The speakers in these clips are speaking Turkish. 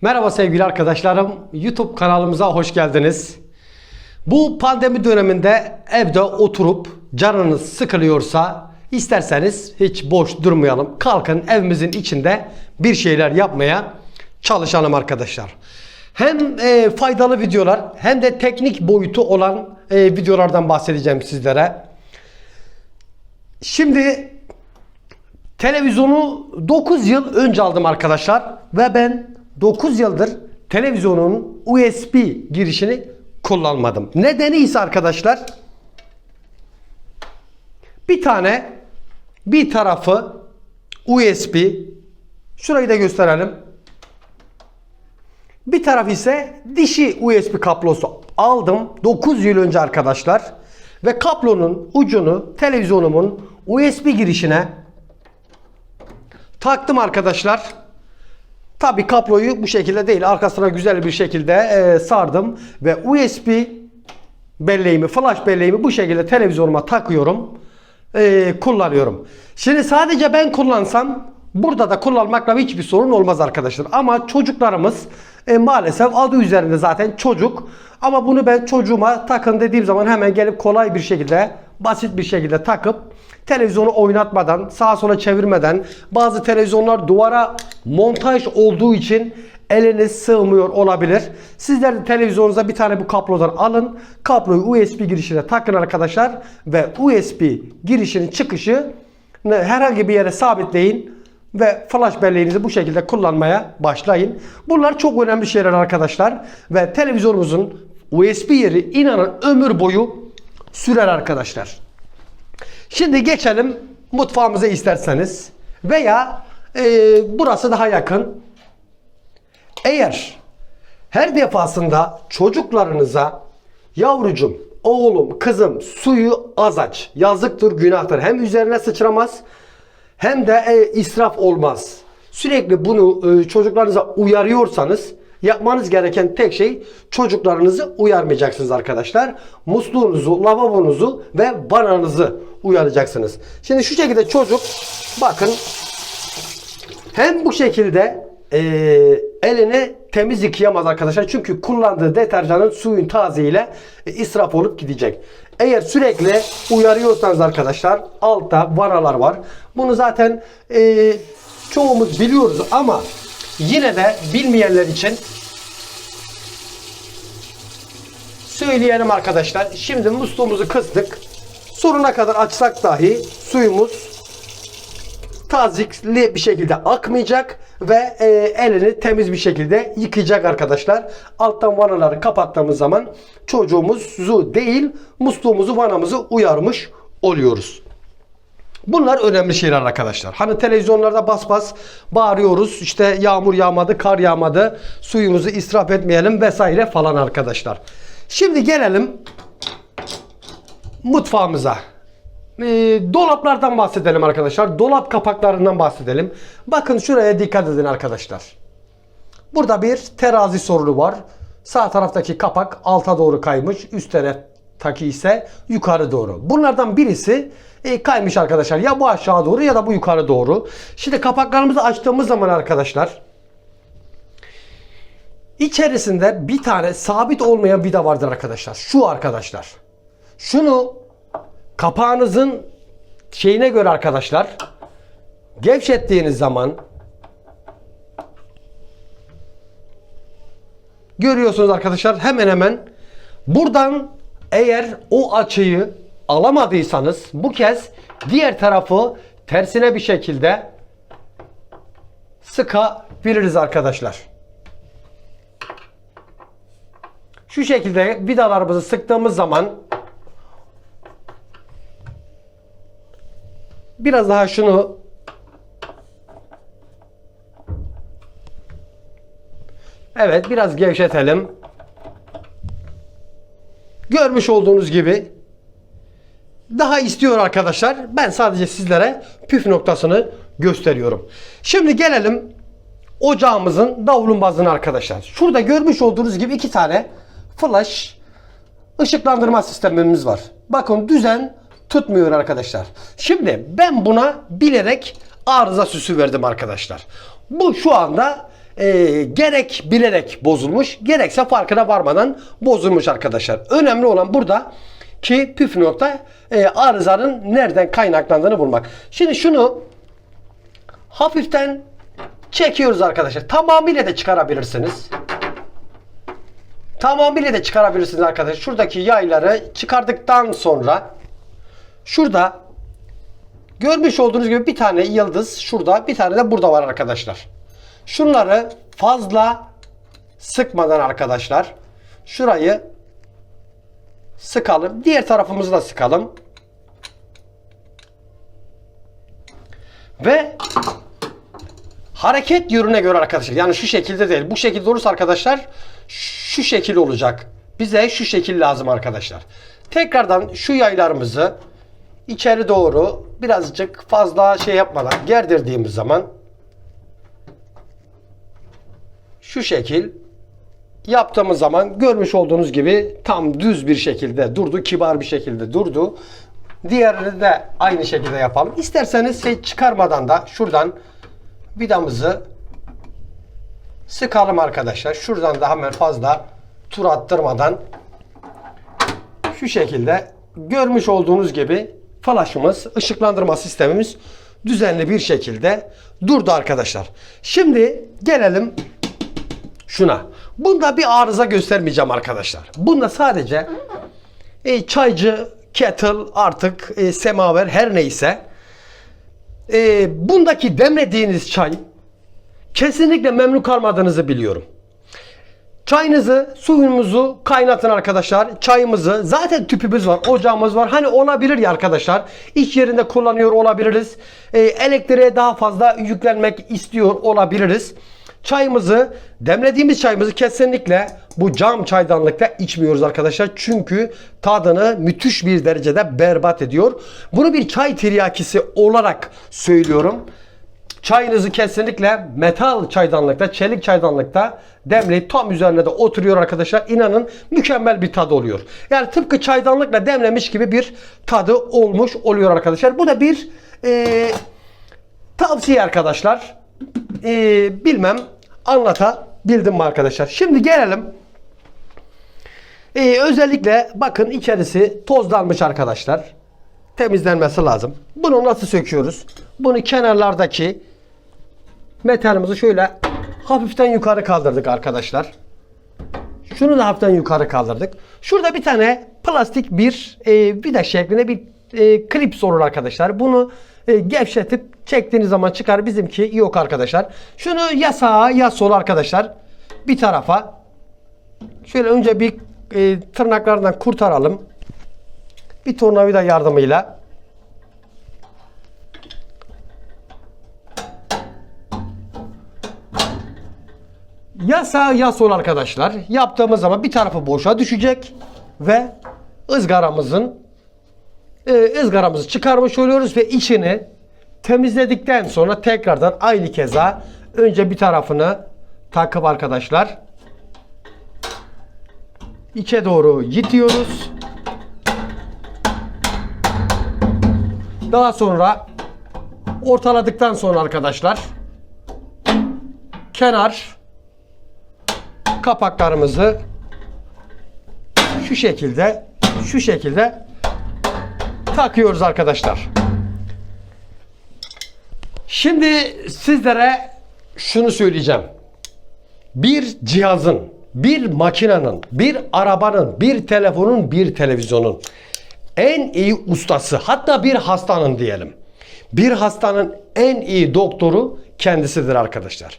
Merhaba sevgili arkadaşlarım. YouTube kanalımıza hoş geldiniz. Bu pandemi döneminde evde oturup canınız sıkılıyorsa isterseniz hiç boş durmayalım. Kalkın evimizin içinde bir şeyler yapmaya çalışalım arkadaşlar. Hem e, faydalı videolar hem de teknik boyutu olan e, videolardan bahsedeceğim sizlere. Şimdi Televizyonu 9 yıl önce aldım arkadaşlar ve ben 9 yıldır televizyonun USB girişini kullanmadım. Nedeni ise arkadaşlar bir tane bir tarafı USB şurayı da gösterelim. Bir taraf ise dişi USB kablosu aldım 9 yıl önce arkadaşlar ve kablonun ucunu televizyonumun USB girişine Taktım arkadaşlar. Tabi kabloyu bu şekilde değil arkasına güzel bir şekilde e, sardım ve USB belleğimi, flash belleğimi bu şekilde televizyonuma takıyorum. e, kullanıyorum. Şimdi sadece ben kullansam burada da kullanmakla hiçbir sorun olmaz arkadaşlar. Ama çocuklarımız e, maalesef adı üzerinde zaten çocuk. Ama bunu ben çocuğuma takın dediğim zaman hemen gelip kolay bir şekilde basit bir şekilde takıp televizyonu oynatmadan, sağa sola çevirmeden bazı televizyonlar duvara montaj olduğu için eliniz sığmıyor olabilir. Sizler de televizyonunuza bir tane bu kablodan alın. Kabloyu USB girişine takın arkadaşlar ve USB girişinin çıkışı herhangi bir yere sabitleyin ve flash belleğinizi bu şekilde kullanmaya başlayın. Bunlar çok önemli şeyler arkadaşlar ve televizyonumuzun USB yeri inanın ömür boyu sürer arkadaşlar. Şimdi geçelim mutfağımıza isterseniz veya e, burası daha yakın. Eğer her defasında çocuklarınıza yavrucum, oğlum, kızım suyu az aç. Yazıktır, günahtır. Hem üzerine sıçramaz hem de e, israf olmaz. Sürekli bunu e, çocuklarınıza uyarıyorsanız yapmanız gereken tek şey çocuklarınızı uyarmayacaksınız arkadaşlar. Musluğunuzu, lavabonuzu ve bananızı uyaracaksınız. Şimdi şu şekilde çocuk bakın hem bu şekilde e, elini temiz yıkayamaz arkadaşlar. Çünkü kullandığı deterjanın suyun tazeyle e, israf olup gidecek. Eğer sürekli uyarıyorsanız arkadaşlar altta vanalar var. Bunu zaten e, çoğumuz biliyoruz ama yine de bilmeyenler için söyleyelim arkadaşlar. Şimdi musluğumuzu kıstık. Sonuna kadar açsak dahi suyumuz tazikli bir şekilde akmayacak ve e, elini temiz bir şekilde yıkayacak arkadaşlar. Alttan vanaları kapattığımız zaman çocuğumuzu değil musluğumuzu vanamızı uyarmış oluyoruz. Bunlar önemli şeyler arkadaşlar. Hani televizyonlarda bas bas bağırıyoruz. İşte yağmur yağmadı, kar yağmadı. Suyumuzu israf etmeyelim vesaire falan arkadaşlar. Şimdi gelelim mutfağımıza. Ee, dolaplardan bahsedelim arkadaşlar. Dolap kapaklarından bahsedelim. Bakın şuraya dikkat edin arkadaşlar. Burada bir terazi sorunu var. Sağ taraftaki kapak alta doğru kaymış. Üst taraftaki ise yukarı doğru. Bunlardan birisi e, kaymış arkadaşlar. Ya bu aşağı doğru ya da bu yukarı doğru. Şimdi kapaklarımızı açtığımız zaman arkadaşlar içerisinde bir tane sabit olmayan vida vardır arkadaşlar. Şu arkadaşlar. Şunu kapağınızın şeyine göre arkadaşlar gevşettiğiniz zaman görüyorsunuz arkadaşlar hemen hemen buradan eğer o açıyı alamadıysanız bu kez diğer tarafı tersine bir şekilde sıkabiliriz arkadaşlar. Şu şekilde vidalarımızı sıktığımız zaman biraz daha şunu Evet biraz gevşetelim. Görmüş olduğunuz gibi daha istiyor arkadaşlar. Ben sadece sizlere püf noktasını gösteriyorum. Şimdi gelelim ocağımızın davlumbazına arkadaşlar. Şurada görmüş olduğunuz gibi iki tane flash ışıklandırma sistemimiz var. Bakın düzen tutmuyor arkadaşlar. Şimdi ben buna bilerek arıza süsü verdim arkadaşlar. Bu şu anda e, gerek bilerek bozulmuş gerekse farkına varmadan bozulmuş arkadaşlar. Önemli olan burada ki püf nokta e, arızanın nereden kaynaklandığını bulmak. Şimdi şunu hafiften çekiyoruz arkadaşlar. Tamamıyla da çıkarabilirsiniz. Tamamıyla da çıkarabilirsiniz arkadaşlar. Şuradaki yayları çıkardıktan sonra şurada görmüş olduğunuz gibi bir tane yıldız şurada bir tane de burada var arkadaşlar. Şunları fazla sıkmadan arkadaşlar şurayı sıkalım. Diğer tarafımızı da sıkalım. Ve hareket yönüne göre arkadaşlar. Yani şu şekilde değil. Bu şekilde olursa arkadaşlar şu şekil olacak. Bize şu şekil lazım arkadaşlar. Tekrardan şu yaylarımızı içeri doğru birazcık fazla şey yapmadan gerdirdiğimiz zaman şu şekil yaptığımız zaman görmüş olduğunuz gibi tam düz bir şekilde durdu. Kibar bir şekilde durdu. Diğerini de aynı şekilde yapalım. İsterseniz hiç çıkarmadan da şuradan vidamızı sıkalım arkadaşlar. Şuradan da hemen fazla tur attırmadan şu şekilde görmüş olduğunuz gibi flaşımız, ışıklandırma sistemimiz düzenli bir şekilde durdu arkadaşlar. Şimdi gelelim şuna. Bunda bir arıza göstermeyeceğim arkadaşlar. Bunda sadece e, çaycı, kettle artık e, semaver her neyse e, bundaki demlediğiniz çay kesinlikle memnun kalmadığınızı biliyorum. Çayınızı, suyunuzu kaynatın arkadaşlar. Çayımızı, zaten tüpümüz var, ocağımız var. Hani olabilir ya arkadaşlar. İş yerinde kullanıyor olabiliriz. E, elektriğe daha fazla yüklenmek istiyor olabiliriz. Çayımızı, demlediğimiz çayımızı kesinlikle bu cam çaydanlıkta içmiyoruz arkadaşlar. Çünkü tadını müthiş bir derecede berbat ediyor. Bunu bir çay tiryakisi olarak söylüyorum. Çayınızı kesinlikle metal çaydanlıkta, çelik çaydanlıkta demleyip tam üzerine de oturuyor arkadaşlar. İnanın mükemmel bir tadı oluyor. Yani tıpkı çaydanlıkla demlemiş gibi bir tadı olmuş oluyor arkadaşlar. Bu da bir e, tavsiye arkadaşlar. E, bilmem anlatabildim mi arkadaşlar. Şimdi gelelim. E, özellikle bakın içerisi tozlanmış arkadaşlar temizlenmesi lazım. Bunu nasıl söküyoruz? Bunu kenarlardaki metalimizi şöyle hafiften yukarı kaldırdık arkadaşlar. Şunu da hafiften yukarı kaldırdık. Şurada bir tane plastik bir e, vida şeklinde bir e, klips olur arkadaşlar. Bunu e, gevşetip çektiğiniz zaman çıkar. Bizimki yok arkadaşlar. Şunu ya sağa ya sola arkadaşlar. Bir tarafa şöyle önce bir e, tırnaklardan kurtaralım bir tornavida yardımıyla ya sağ ya sol arkadaşlar yaptığımız zaman bir tarafı boşa düşecek ve ızgaramızın e, ızgaramızı çıkarmış oluyoruz ve içini temizledikten sonra tekrardan aynı keza önce bir tarafını takıp arkadaşlar içe doğru yitiyoruz. Daha sonra ortaladıktan sonra arkadaşlar kenar kapaklarımızı şu şekilde şu şekilde takıyoruz arkadaşlar. Şimdi sizlere şunu söyleyeceğim. Bir cihazın, bir makinenin, bir arabanın, bir telefonun, bir televizyonun en iyi ustası hatta bir hastanın diyelim. Bir hastanın en iyi doktoru kendisidir arkadaşlar.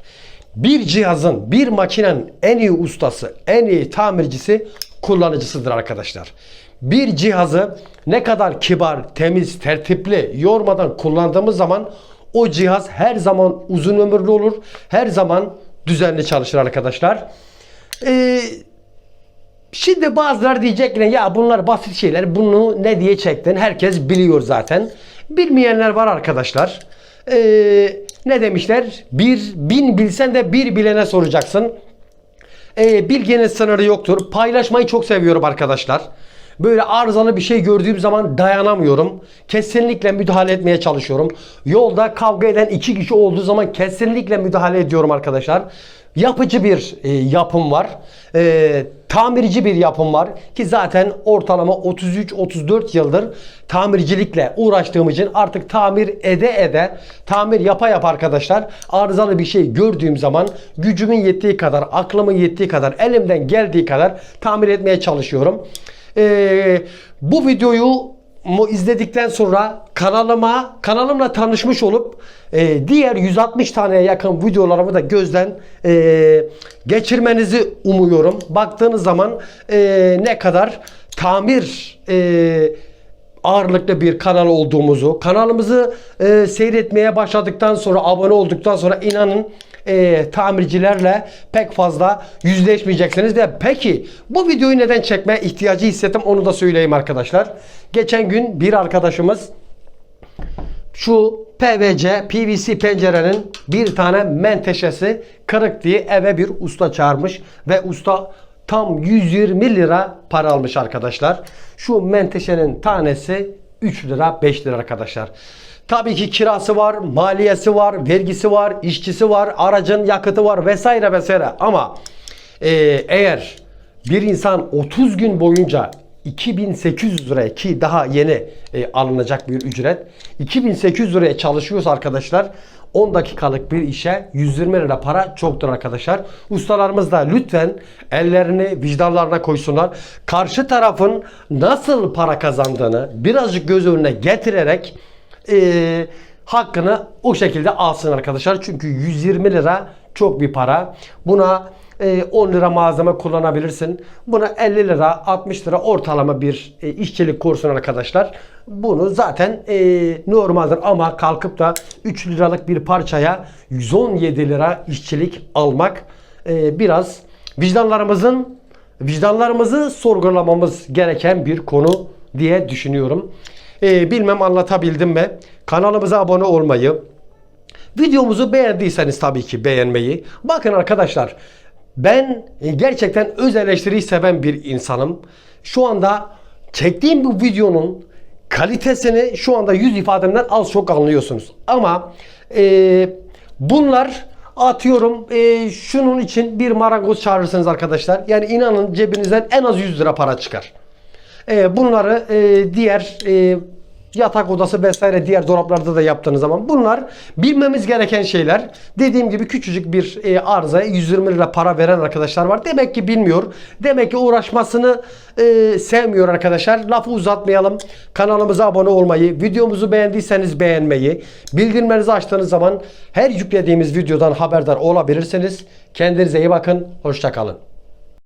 Bir cihazın, bir makinenin en iyi ustası, en iyi tamircisi kullanıcısıdır arkadaşlar. Bir cihazı ne kadar kibar, temiz, tertipli, yormadan kullandığımız zaman o cihaz her zaman uzun ömürlü olur. Her zaman düzenli çalışır arkadaşlar. Eee Şimdi bazıları diyecek yine ya bunlar basit şeyler. Bunu ne diye çektin? Herkes biliyor zaten. Bilmeyenler var arkadaşlar. Ee, ne demişler? Bir bin bilsen de bir bilene soracaksın. Ee, bilginin sınırı yoktur. Paylaşmayı çok seviyorum arkadaşlar. Böyle arızalı bir şey gördüğüm zaman dayanamıyorum. Kesinlikle müdahale etmeye çalışıyorum. Yolda kavga eden iki kişi olduğu zaman kesinlikle müdahale ediyorum arkadaşlar. yapıcı bir e, yapım var. E, tamirci bir yapım var ki zaten ortalama 33-34 yıldır tamircilikle uğraştığım için artık tamir ede ede tamir yapa yapa arkadaşlar arızalı bir şey gördüğüm zaman gücümün yettiği kadar aklımın yettiği kadar elimden geldiği kadar tamir etmeye çalışıyorum. E, bu videoyu izledikten sonra kanalıma kanalımla tanışmış olup e, diğer 160 taneye yakın videolarımı da gözden e, geçirmenizi umuyorum. Baktığınız zaman e, ne kadar tamir e, ağırlıklı bir kanal olduğumuzu, kanalımızı e, seyretmeye başladıktan sonra, abone olduktan sonra inanın e, tamircilerle pek fazla yüzleşmeyeceksiniz. Ve peki bu videoyu neden çekmeye ihtiyacı hissettim onu da söyleyeyim arkadaşlar. Geçen gün bir arkadaşımız şu PVC, PVC pencerenin bir tane menteşesi kırık diye eve bir usta çağırmış ve usta tam 120 lira para almış arkadaşlar. Şu menteşenin tanesi 3 lira 5 lira arkadaşlar. Tabii ki kirası var, maliyesi var, vergisi var, işçisi var, aracın yakıtı var vesaire vesaire ama e, eğer bir insan 30 gün boyunca 2800 liraya ki daha yeni e, alınacak bir ücret 2800 liraya çalışıyorsa arkadaşlar 10 dakikalık bir işe 120 lira para çoktur arkadaşlar. Ustalarımız da lütfen ellerini vicdanlarına koysunlar. Karşı tarafın nasıl para kazandığını birazcık göz önüne getirerek e, hakkını o şekilde alsın arkadaşlar. Çünkü 120 lira çok bir para. Buna 10 lira malzeme kullanabilirsin. Buna 50 lira 60 lira ortalama bir e, işçilik kursun arkadaşlar. Bunu zaten e, normaldir ama kalkıp da 3 liralık bir parçaya 117 lira işçilik almak e, biraz vicdanlarımızın vicdanlarımızı sorgulamamız gereken bir konu diye düşünüyorum. Bilmem anlatabildim mi? Kanalımıza abone olmayı, Videomuzu beğendiyseniz tabii ki beğenmeyi. Bakın arkadaşlar ben e, gerçekten öz eleştiriyi seven bir insanım. Şu anda çektiğim bu videonun kalitesini şu anda yüz ifademden az çok anlıyorsunuz. Ama e, bunlar atıyorum e, şunun için bir marangoz çağırırsınız arkadaşlar. Yani inanın cebinizden en az 100 lira para çıkar. E, bunları e, diğer e, yatak odası vesaire diğer dolaplarda da yaptığınız zaman bunlar bilmemiz gereken şeyler. Dediğim gibi küçücük bir e, arızaya 120 lira para veren arkadaşlar var. Demek ki bilmiyor. Demek ki uğraşmasını e, sevmiyor arkadaşlar. Lafı uzatmayalım. Kanalımıza abone olmayı, videomuzu beğendiyseniz beğenmeyi, bildirimlerinizi açtığınız zaman her yüklediğimiz videodan haberdar olabilirsiniz. Kendinize iyi bakın. Hoşçakalın.